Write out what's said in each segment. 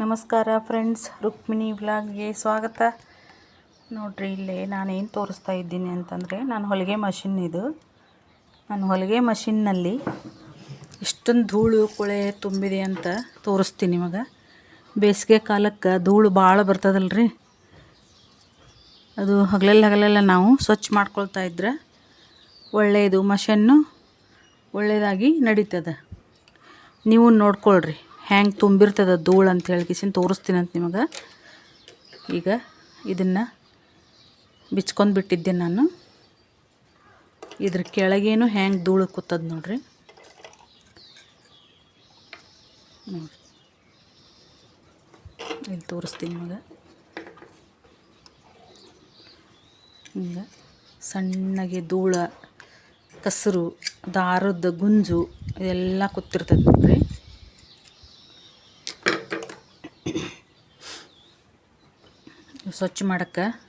ನಮಸ್ಕಾರ ಫ್ರೆಂಡ್ಸ್, ರುಕ್ಮಿಣಿ ವ್ಲಾಗ್ಗೆ ಸ್ವಾಗತ. ನೋಡ್ರಿ, ಇಲ್ಲಿ ನಾನೇನು ತೋರಿಸ್ತಾ ಇದ್ದೀನಿ ಅಂತಂದರೆ, ನಾನು ಹೊಲಿಗೆ ಮಷಿನ್ ಇದು. ನಾನು ಹೊಲಿಗೆ ಮಷಿನ್ನಲ್ಲಿ ಇಷ್ಟೊಂದು ಧೂಳು ಕೊಳೆ ತುಂಬಿದೆ ಅಂತ ತೋರಿಸ್ತೀನಿ ನಿಮಗೆ. ಬೇಸಿಗೆ ಕಾಲಕ್ಕೆ ಧೂಳು ಭಾಳ ಬರ್ತದಲ್ರಿ. ಅದು ಹಗಲೆಲ್ಲ ಹಗಲೆಲ್ಲ ನಾವು ಸ್ವಚ್ಛ ಮಾಡ್ಕೊಳ್ತಾ ಇದ್ರೆ ಒಳ್ಳೆಯದು ಮಷನ್ನು ಒಳ್ಳೆಯದಾಗಿ ನಡೀತದೆ. ನೀವು ನೋಡ್ಕೊಳ್ರಿ. ಹ್ಯಾಂಗೆ ತುಂಬಿರ್ತದ ಧೂಳು ಅಂತ ಹೇಳ್ಕಿಸಿನ ತೋರಿಸ್ತೀನಿ ಅಂತ ನಿಮಗೆ. ಈಗ ಇದನ್ನು ಬಿಚ್ಕೊಂಡು ಬಿಟ್ಟಿದ್ದೆ ನಾನು. ಇದ್ರ ಕೆಳಗೇನು ಹ್ಯಾಂಗೆ ಧೂಳು ಕೂತದ ನೋಡ್ರಿ ನೋಡಿರಿ. ಇಲ್ಲಿ ತೋರಿಸ್ತೀನಿ ನಿಮಗೆ. ಹಿಂಗೆ ಸಣ್ಣಗೆ ಧೂಳ, ಕಸರು, ದಾರದ ಗುಂಜು ಇದೆಲ್ಲ ಕೂತಿರ್ತದೆ ನೋಡ್ರಿ. ಸ್ವಚ್ಛ ಮಾಡೋಕ್ಕೆ.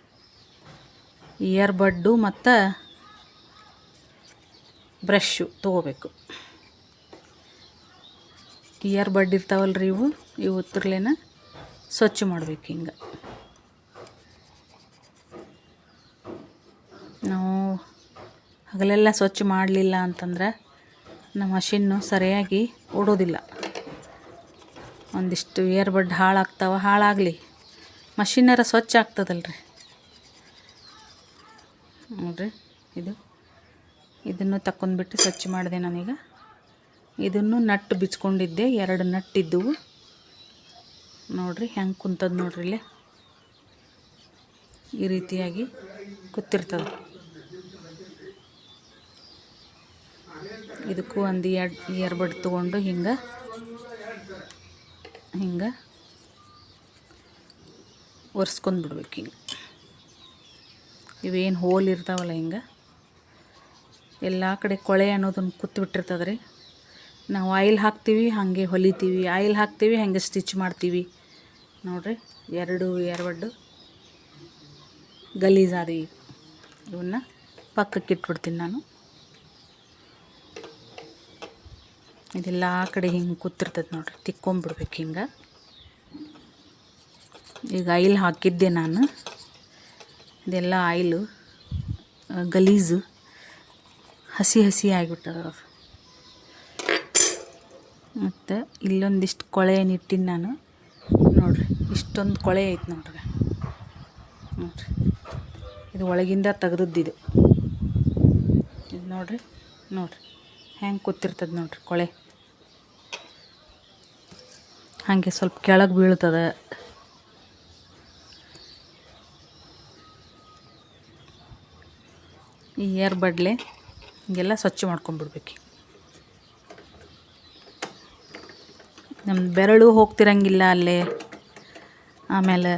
ಇಯರ್ ಬಡ್ಡು ಮತ್ತು ಬ್ರಷ್ಷು ತೊಗೋಬೇಕು. ಇಯರ್ ಬಡ್ ಇರ್ತಾವಲ್ರಿ ಇವು ಇವು ಉತ್ತರ್ಲೇನ ಸ್ವಚ್ಛ ಮಾಡ್ಬೇಕು ಹಿಂಗೆ. ನಾವು ಹಗಲೆಲ್ಲ ಸ್ವಚ್ಛ ಮಾಡಲಿಲ್ಲ ಅಂತಂದ್ರೆ ನಮ್ಮ ಮಷಿನ್ನು ಸರಿಯಾಗಿ ಓಡೋದಿಲ್ಲ. ಒಂದಿಷ್ಟು ಇಯರ್ ಬಡ್ ಹಾಳಾಗ್ತಾವ, ಹಾಳಾಗಲಿ. ಮಷಿನರ ಸ್ವಚ್ಛ ಆಗ್ತದಲ್ರಿ. ನೋಡ್ರಿ, ಇದು. ಇದನ್ನು ತಕ್ಕೊಂಡ್ಬಿಟ್ಟು ಸ್ವಚ್ಛ ಮಾಡಿದೆ ನಾನೀಗ. ಇದನ್ನು ನಟ್ಟು ಬಿಚ್ಕೊಂಡಿದ್ದೆ, ಎರಡು ನಟ್ಟಿದ್ದವು ನೋಡ್ರಿ, ಹೆಂಗೆ ಕುಂತದ ನೋಡ್ರಿ ಇಲ್ಲೇ. ಈ ರೀತಿಯಾಗಿ ಕೂತಿರ್ತದ. ಇದಕ್ಕೂ ಒಂದು ಎರಡು ಇಯರ್ಬಡ್ ತೊಗೊಂಡು ಹಿಂಗೆ ಹಿಂಗೆ ಒರೆಸ್ಕೊಂಡು ಬಿಡ್ಬೇಕು ಹಿಂಗೆ. ಇವೇನು ಹೋಲ್ ಇರ್ತಾವಲ್ಲ ಹಿಂಗೆ? ಎಲ್ಲ ಕಡೆ ಕೊಳೆ ಅನ್ನೋದನ್ನು ಕೂತ್ಬಿಟ್ಟಿರ್ತದೆ ರೀ ನಾವು ಆಯಿಲ್ ಹಾಕ್ತೀವಿ, ಹಾಗೆ ಹೊಲಿತೀವಿ. ಆಯಿಲ್ ಹಾಕ್ತೀವಿ, ಹಾಗೆ ಸ್ಟಿಚ್ ಮಾಡ್ತೀವಿ. ನೋಡ್ರಿ, ಎರಡು ಎರಡು ಗಲೀಜಾದಿ ಇವನ್ನ ಪಕ್ಕಕ್ಕೆ ಇಟ್ಬಿಡ್ತೀನಿ ನಾನು. ಇದೆಲ್ಲ ಕಡೆ ಹಿಂಗೆ ಕೂತಿರ್ತದೆ ನೋಡ್ರಿ, ತಿಕ್ಕೊಂಬಿಡ್ಬೇಕು ಹಿಂಗೆ. ಈಗ ಆಯಿಲ್ ಹಾಕಿದ್ದೆ ನಾನು. ಇದೆಲ್ಲ ಆಯಿಲು ಗಲೀಜು, ಹಸಿ ಹಸಿ ಆಗಿಬಿಟ್ಟದ ಮತ್ತು ಇಲ್ಲೊಂದಿಷ್ಟು ಕೊಳೆ ಏನಿಟ್ಟಿನಿ ನಾನು. ನೋಡ್ರಿ, ಇಷ್ಟೊಂದು ಕೊಳೆ ಐತೆ ನೋಡ್ರಿ. ನೋಡ್ರಿ, ಇದು ಒಳಗಿಂದ ತೆಗ್ದದ್ದಿದು ಇದು ನೋಡ್ರಿ ನೋಡ್ರಿ. ಹೆಂಗೆ ಕೂತಿರ್ತದೆ ನೋಡ್ರಿ ಕೊಳೆ. ಹಾಗೆ ಸ್ವಲ್ಪ ಕೆಳಗೆ ಬೀಳ್ತದೆ. ಈ ಏರ್ ಬಡ್ಲೆ ಹೀಗೆಲ್ಲ ಸ್ವಚ್ಛ ಮಾಡ್ಕೊಂಡ್ಬಿಡ್ಬೇಕು ನಮ್ಮ ಬೆರಳು ಹೋಗ್ತಿರಂಗಿಲ್ಲ ಅಲ್ಲೇ. ಆಮೇಲೆ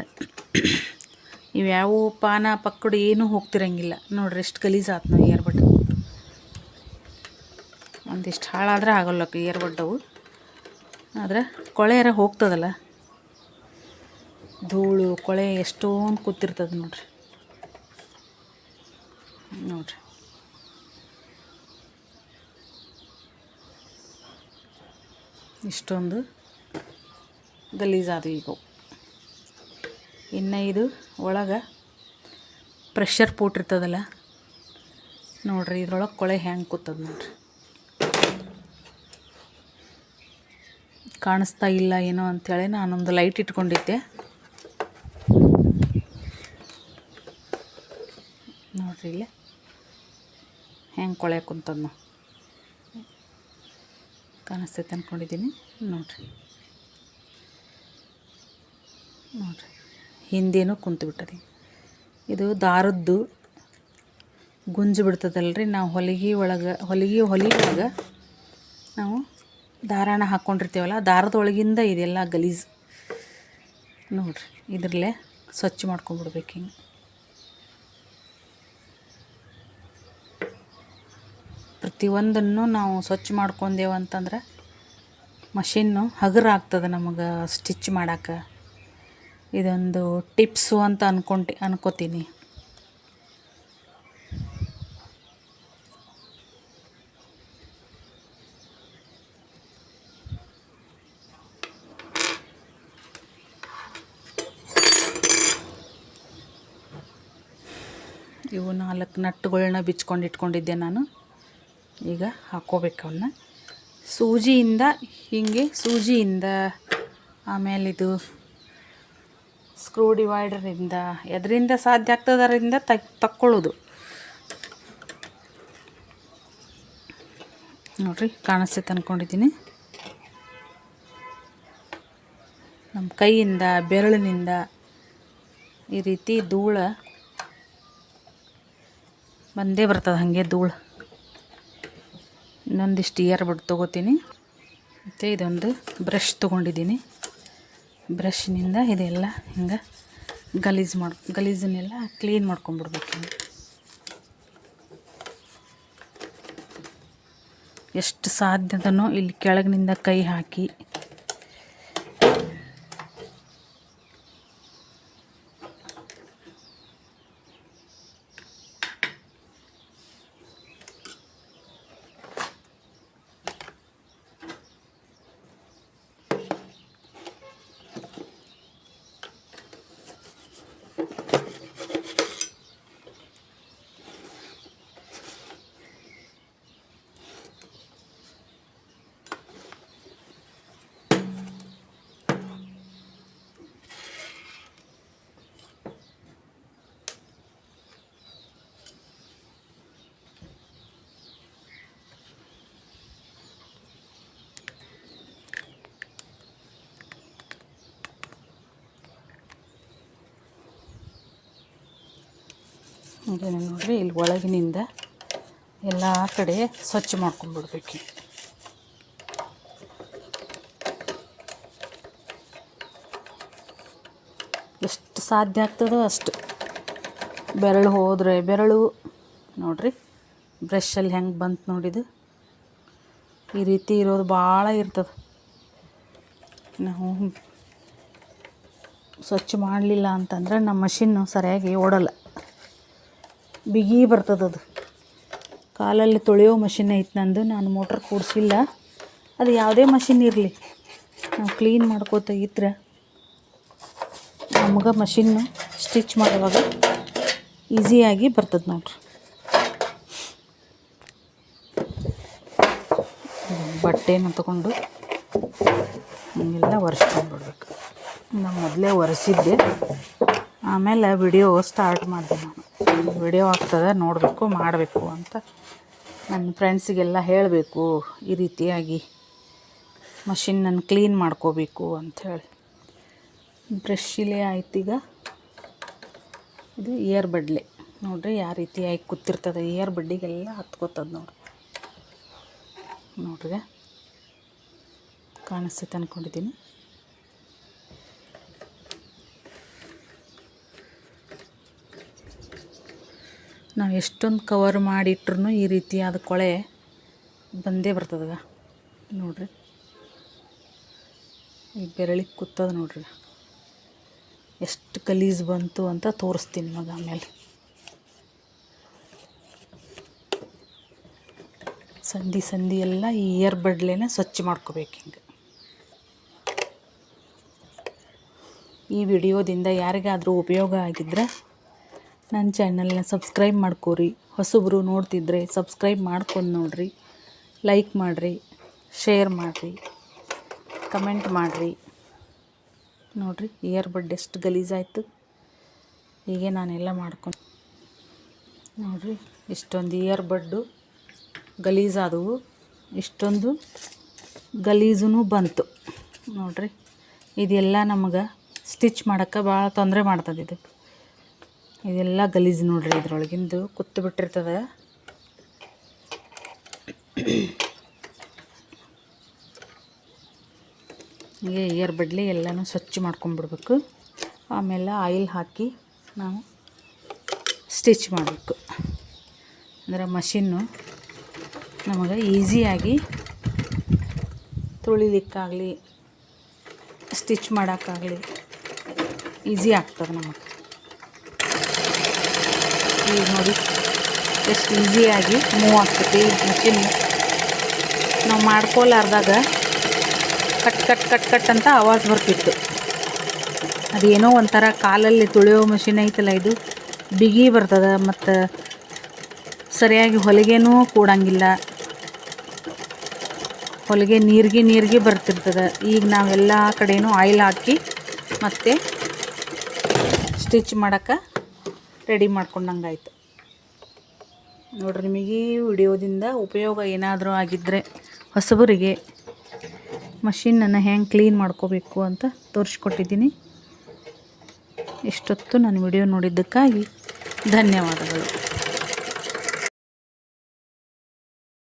ಇವ್ಯಾವು ಪಾನ ಪಕ್ಕಡು ಏನೂ ಹೋಗ್ತಿರಂಗಿಲ್ಲ. ನೋಡ್ರಿ ಎಷ್ಟು ಗಲೀಜು ಆತು ನಾವು ಬಡ್ ಒಂದಿಷ್ಟು ಹಾಳಾದ್ರೆ ಆಗೋಲ್ಲ ಏರ್ಬಡ್ಡವು ಆದರೆ ಕೊಳೆಯರ ಹೋಗ್ತದಲ್ಲ. ಧೂಳು, ಕೊಳೆ ಎಷ್ಟೊಂದು ಕೂತಿರ್ತದೆ ನೋಡ್ರಿ. ನೋಡ್ರಿ. ಇಷ್ಟೊಂದು ಗಲೀಜಾದವು ಈಗ ಇನ್ನು ಇದು ಒಳಗೆ ಪ್ರೆಷರ್ ಪೋಟಿರ್ತದಲ್ಲ ನೋಡ್ರಿ ಇದ್ರೊಳಗೆ ಕೊಳೆ ಹ್ಯಾಂಗೆ ಕೂತದ ನೋಡ್ರಿ. ಕಾಣಿಸ್ತಾ ಇಲ್ಲ ಏನೋ ಅಂಥೇಳಿ ನಾನೊಂದು ಲೈಟ್ ಇಟ್ಕೊಂಡಿದ್ದೆ. ನೋಡ್ರಿ ಇಲ್ಲಿ. ಹೆಂಗೆ ಕೊಳೆ ಕುಂತದ್ನ ಕಾಣಿಸ್ತೈತೆ ಅಂದ್ಕೊಂಡಿದ್ದೀನಿ ನೋಡ್ರಿ. ನೋಡ್ರಿ. ಹಿಂದೇನೂ ಕುಂತು ಬಿಟ್ಟದೆ. ಇದು ದಾರದ್ದು ಗುಂಜು ಬಿಡ್ತದಲ್ರಿ. ನಾವು ಹೊಲಿಗೆ ಒಳಗೆ, ಹೊಲಿಗೆ ಹೊಲಿ ಒಳಗೆ ನಾವು ದಾರಾಣ ಹಾಕ್ಕೊಂಡಿರ್ತೀವಲ್ಲ ದಾರದೊಳಗಿಂದ ಇದೆಲ್ಲ ಗಲೀಜು. ನೋಡ್ರಿ, ಇದರಲ್ಲೇ ಸ್ವಚ್ಛ ಮಾಡ್ಕೊಂಡ್ಬಿಡ್ಬೇಕು ಹಿಂಗೆ. ಪ್ರತಿಯೊಂದನ್ನು ನಾವು ಸ್ವಚ್ಛ ಮಾಡ್ಕೊಂಡೇವು ಅಂತಂದ್ರೆ ಮಷಿನ್ನು ಹಗುರಾಗ್ತದೆ ನಮಗೆ ಸ್ಟಿಚ್ ಮಾಡೋಕೆ ಇದೊಂದು ಟಿಪ್ಸು ಅಂತ ಅನ್ಕೊಂಟಿ ಅನ್ಕೋತೀನಿ. ಇವು ನಾಲ್ಕು ನಟ್ಟುಗಳನ್ನ ಬಿಚ್ಕೊಂಡು ಇಟ್ಕೊಂಡಿದ್ದೆ ನಾನು. ಈಗ ಹಾಕ್ಕೋಬೇಕು ಅವನ್ನ ಸೂಜಿಯಿಂದ ಹೀಗೆ, ಸೂಜಿಯಿಂದ ಆಮೇಲೆ ಇದು ಸ್ಕ್ರೂ ಡಿವೈಡರಿಂದ ಎದರಿಂದ ಸಾಧ್ಯ ಆಗ್ತದರಿಂದ ತಕ್ ತಕ್ಕೊಳ್ಳೋದು. ನೋಡ್ರಿ ಕಾಣಿಸ್ತೈತೆ ಅಂದ್ಕೊಂಡಿದ್ದೀನಿ ನಮ್ಮ ಕೈಯಿಂದ, ಬೆರಳಿನಿಂದ ಈ ರೀತಿ ಧೂಳ ಬಂದೇ ಬರ್ತದೆ ಹಾಗೆ ಧೂಳು. ಇನ್ನೊಂದಿಷ್ಟು ಇಯರ್ ಬಡ್ ತೊಗೋತೀನಿ. ಮತ್ತು ಇದೊಂದು ಬ್ರಷ್ ತೊಗೊಂಡಿದ್ದೀನಿ. ಬ್ರಷ್ನಿಂದ ಇದೆಲ್ಲ ಹಿಂಗೆ ಗಲೀಜು ಮಾಡಿ, ಗಲೀಜನ್ನೆಲ್ಲ ಕ್ಲೀನ್ ಮಾಡ್ಕೊಂಬಿಡ್ಬೇಕು ಎಷ್ಟು ಸಾಧ್ಯದನೋ ಇಲ್ಲಿ ಕೆಳಗಿನಿಂದ ಕೈ ಹಾಕಿ. ಹೀಗೇನೆ ನೋಡಿರಿ ಇಲ್ಲಿ ಒಳಗಿನಿಂದ ಎಲ್ಲ ಕಡೆ ಸ್ವಚ್ಛ ಮಾಡ್ಕೊಂಡ್ಬಿಡ್ಬೇಕು. ಎಷ್ಟು ಸಾಧ್ಯ ಆಗ್ತದೋ ಅಷ್ಟು. ಬೆರಳು ಹೋದರೆ ಬೆರಳು, ನೋಡಿರಿ ಬ್ರಷಲ್ಲಿ ಹೆಂಗೆ ಬಂತು ನೋಡಿದು ಈ ರೀತಿ ಇರೋದು ಭಾಳ ಇರ್ತದೆ. ನಾವು ಸ್ವಚ್ಛ ಮಾಡಲಿಲ್ಲ ಅಂತಂದ್ರೆ ನಮ್ಮ ಮಷಿನ್ನು ಸರಿಯಾಗಿ ಓಡಲ್ಲ. ಬಿಗಿ ಬರ್ತದದು ಕಾಲಲ್ಲಿ ತೊಳೆಯೋ ಮಷಿನ್ ಐತೆ ನಂದು, ನಾನು ಮೋಟ್ರ್ ಕೂಡಿಸಿಲ್ಲ. ಅದು ಯಾವುದೇ ಮಷಿನ್ ಇರಲಿ. ನಾವು ಕ್ಲೀನ್ ಮಾಡ್ಕೋತ ಇದ್ರೆ ನಮ್ಗೆ ಮಷಿನ್ನು ಸ್ಟಿಚ್ ಮಾಡುವಾಗ ಈಸಿಯಾಗಿ ಬರ್ತದೆ ನೋಡ್ರಿ. ಬಟ್ಟೆನ ತಗೊಂಡು ಹಿಂಗೆಲ್ಲ ಒರೆಸ್ಕೊಂಡ್ಬಿಡ್ಬೇಕು ನಾನು ಮೊದಲೇ ಒರೆಸಿದ್ದೆ. ಆಮೇಲೆ ವಿಡಿಯೋ ಸ್ಟಾರ್ಟ್ ಮಾಡಿದೆ. ವಿಡಿಯೋ ಆಗ್ತದೆ, ನೋಡಬೇಕು, ಮಾಡಬೇಕು ಅಂತ ನನ್ನ ಫ್ರೆಂಡ್ಸಿಗೆಲ್ಲ ಹೇಳಬೇಕು, ಈ ರೀತಿಯಾಗಿ ಮಷಿನ್ನನ್ನು ಕ್ಲೀನ್ ಮಾಡ್ಕೋಬೇಕು ಅಂಥೇಳಿ ಆಯ್ತು ಆಯ್ತೀಗ ಇದು ಇಯರ್ ಬಡ್ಲೆ ನೋಡ್ರಿ ಯಾವ ರೀತಿಯಾಗಿ ಕೂತಿರ್ತದೆ ಇಯರ್ ಬಡ್ಡಿಗೆಲ್ಲ ಹತ್ಕೋತದೆ ನೋಡ್ರಿ. ನೋಡ್ರಿ. ಕಾಣಿಸ್ತೈತೆ ಅಂದ್ಕೊಂಡಿದ್ದೀನಿ ನಾವು ಎಷ್ಟೊಂದು ಕವರ್ ಮಾಡಿಟ್ರು ಈ ರೀತಿಯಾದ ಕೊಳೆ ಬಂದೇ ಬರ್ತದಗ ನೋಡ್ರಿ. ಈ ಬೆರಳಿಗೆ ಕೂತದ ನೋಡ್ರಿ. ಎಷ್ಟು ಗಲೀಜು ಬಂತು ಅಂತ ತೋರಿಸ್ತೀನಿ ಮಗ ಆಮೇಲೆ. ಸಂಧಿ ಸಂಧಿ ಎಲ್ಲ ಈ ಇಯರ್ ಬಡ್ಲೇನೆ ಸ್ವಚ್ಛ ಮಾಡ್ಕೋಬೇಕು ಹಿಂಗೆ. ಈ ವಿಡಿಯೋದಿಂದ ಯಾರಿಗಾದರೂ ಉಪಯೋಗ ಆಗಿದ್ರೆ ನನ್ನ ಚಾನಲ್ನ ಸಬ್ಸ್ಕ್ರೈಬ್ ಮಾಡ್ಕೋರಿ. ಹೊಸಬ್ರು ನೋಡ್ತಿದ್ರೆ ಸಬ್ಸ್ಕ್ರೈಬ್ ಮಾಡ್ಕೊಂಡು ನೋಡ್ರಿ. ಲೈಕ್ ಮಾಡಿರಿ, ಶೇರ್ ಮಾಡಿರಿ, ಕಮೆಂಟ್ ಮಾಡಿರಿ. ನೋಡಿರಿ ಇಯರ್ ಬಡ್ ಎಷ್ಟು ಗಲೀಜಾಯಿತು ಹೀಗೆ ನಾನೆಲ್ಲ ಮಾಡ್ಕೊಂಡು ನೋಡಿರಿ, ಇಷ್ಟೊಂದು ಇಯರ್ ಬಡ್ಡು ಗಲೀಜಾದವು ಇಷ್ಟೊಂದು ಗಲೀಜೂ ಬಂತು. ನೋಡಿರಿ, ಇದೆಲ್ಲ ನಮಗೆ ಸ್ಟಿಚ್ ಮಾಡೋಕ್ಕೆ ಭಾಳ ತೊಂದರೆ ಮಾಡ್ತದೆ ಇದು. ಇದೆಲ್ಲ ಗಲೀಜು ನೋಡ್ರಿ ಇದ್ರೊಳಗಿಂದು ಕುತ್ತು ಬಿಟ್ಟಿರ್ತದೆ ಹೀಗೆ ಏರ್ ಬಡ್ಲಿ ಎಲ್ಲನೂ ಸ್ವಚ್ಛ ಮಾಡ್ಕೊಂಬಿಡ್ಬೇಕು. ಆಮೇಲೆ ಆಯಿಲ್ ಹಾಕಿ ನಾವು ಸ್ಟಿಚ್ ಮಾಡಬೇಕು. ಅಂದರೆ ಮಷಿನ್ನು ನಮಗೆ ಈಸಿಯಾಗಿ ತುಳಿಲಿಕ್ಕಾಗಲಿ, ಸ್ಟಿಚ್ ಮಾಡೋಕ್ಕಾಗಲಿ ಈಸಿ ಆಗ್ತದೆ ನಮಗೆ. ಈಗ ನೋಡಿ. ಎಷ್ಟು ಈಸಿಯಾಗಿ ಮೂವ್ ಆಗ್ತೈತಿ ಮಷಿನ್ ನಾವು ಮಾಡ್ಕೊಲಾರ್ದಾಗ ಕಟ್ ಕಟ್ ಕಟ್ ಕಟ್ ಅಂತ ಆವಾಜ್ ಬರ್ತಿತ್ತು. ಅದೇನೋ ಒಂಥರ ಕಾಲಲ್ಲಿ ತುಳಿಯೋ ಮಷಿನ್ ಐತಲ್ಲ ಇದು. ಬಿಗಿ ಬರ್ತದೆ ಮತ್ತು ಸರಿಯಾಗಿ ಹೊಲಿಗೆನೂ ಕೂಡಂಗಿಲ್ಲ. ಹೊಲಿಗೆ ನೀರಿಗೆ ನೀರಿಗೆ ಬರ್ತಿರ್ತದೆ. ಈಗ ನಾವೆಲ್ಲ ಕಡೆನೂ ಆಯಿಲ್ ಹಾಕಿ ಮತ್ತು ಸ್ಟಿಚ್ ಮಾಡೋಕೆ ರೆಡಿ ಮಾಡ್ಕೊಂಡಂಗಾಯ್ತು ನೋಡ್ರಿ ನಿಮಗೆ ಈ ವಿಡಿಯೋದಿಂದ ಉಪಯೋಗ ಏನಾದರೂ ಆಗಿದ್ದರೆ ಹೊಸಬರಿಗೆ ಮಷಿನನ್ನು ಹೆಂಗೆ ಕ್ಲೀನ್ ಮಾಡ್ಕೋಬೇಕು ಅಂತ ತೋರಿಸ್ಕೊಟ್ಟಿದ್ದೀನಿ. ಇಷ್ಟೊತ್ತು ನಾನು ವಿಡಿಯೋ ನೋಡಿದ್ದಕ್ಕಾಗಿ ಧನ್ಯವಾದಗಳು.